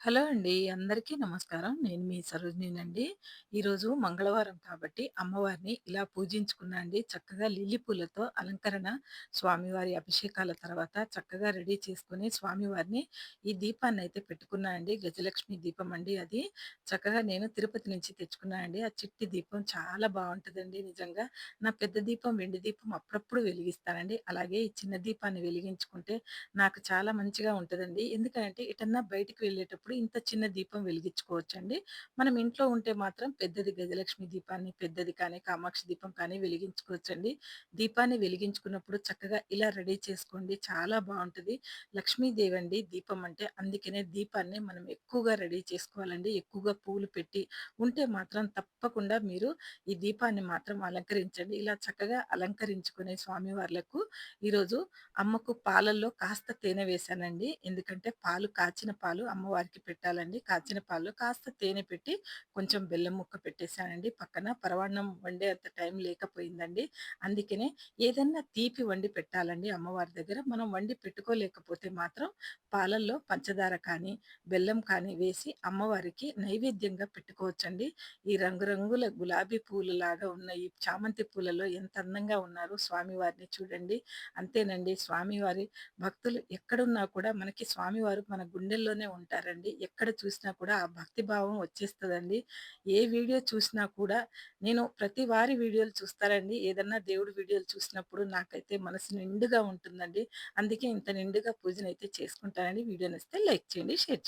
Hello అండి. అందరికీ నమస్కారం. నేను మీ సరోజినీనండి. ఈరోజు మంగళవారం కాబట్టి అమ్మవారిని ఇలా పూజించుకున్నా అండి. చక్కగా లిల్లీ పూలతో అలంకరణ స్వామివారి అభిషేకాల తర్వాత చక్కగా రెడీ చేసుకుని స్వామివారిని ఈ దీపాన్ని అయితే పెట్టుకున్నా అండి. గజలక్ష్మి దీపం అండి అది. చక్కగా నేను తిరుపతి నుంచి తెచ్చుకున్నా అండి. ఆ చిట్టి దీపం చాలా బాగుంటుందండి నిజంగా. నా పెద్ద దీపం, వెండి దీపం అప్పుడప్పుడు వెలిగిస్తానండి. అలాగే ఈ చిన్న దీపాన్ని వెలిగించుకుంటే నాకు చాలా మంచిగా ఉంటుందండి ఎందుకంటే ఇటన్నా బయటికి వెళ్ళేటప్పుడు ఇంత చిన్న దీపం వెలిగించుకోవచ్చండి. మనం ఇంట్లో ఉంటే మాత్రం పెద్దది గజలక్ష్మి దీపాన్ని, పెద్దది కానీ, కామాక్షి దీపం కానీ వెలిగించుకోవచ్చండి. దీపాన్ని వెలిగించుకున్నప్పుడు చక్కగా ఇలా రెడీ చేసుకోండి. చాలా బాగుంటుంది లక్ష్మీదేవి అండి దీపం అంటే. అందుకనే దీపాన్ని మనం ఎక్కువగా రెడీ చేసుకోవాలండి. ఎక్కువగా పూలు పెట్టి ఉంటే మాత్రం తప్పకుండా మీరు ఈ దీపాన్ని మాత్రం అలంకరించండి. ఇలా చక్కగా అలంకరించుకునే స్వామివార్లకు ఈరోజు అమ్మకు పాలల్లో కాస్త తేనె వేశానండి. ఎందుకంటే పాలు కాచిన పాలు అమ్మవారికి పెట్టాలండి. కాచిన పాలు కాస్త తేనె పెట్టి కొంచెం బెల్లం ముక్క పెట్టేసానండి పక్కన. పరవాన్నం వండే అంత టైం లేకపోయిందండి. అందుకనే ఏదన్నా తీపి వండి పెట్టాలండి అమ్మవారి దగ్గర. మనం వండి పెట్టుకోలేకపోతే మాత్రం పాలల్లో పంచదార కానీ, బెల్లం కానీ వేసి అమ్మవారికి నైవేద్యంగా పెట్టుకోవచ్చండి. ఈ రంగురంగుల గులాబీ పూలులాగా ఉన్న ఈ చామంతి పూలలో ఎంత అందంగా ఉన్నారు స్వామివారిని చూడండి. అంతేనండి స్వామివారి భక్తులు ఎక్కడున్నా కూడా మనకి స్వామివారు మన గుండెల్లోనే ఉంటారండి. ఎక్కడ చూసినా కూడా ఆ భక్తి భావం వచ్చేస్తదండి. ఏ వీడియో చూసినా కూడా నేను ప్రతి వారి వీడియోలు చూస్తానండి. ఏదన్నా దేవుడి వీడియోలు చూసినప్పుడు నాకైతే మనసు నిండుగా ఉంటుందండి. అందుకే ఇంత నిండుగా పూజనైతే చేసుకుంటానండి. వీడియో వస్తే లైక్ చేయండి, షేర్ చేయండి.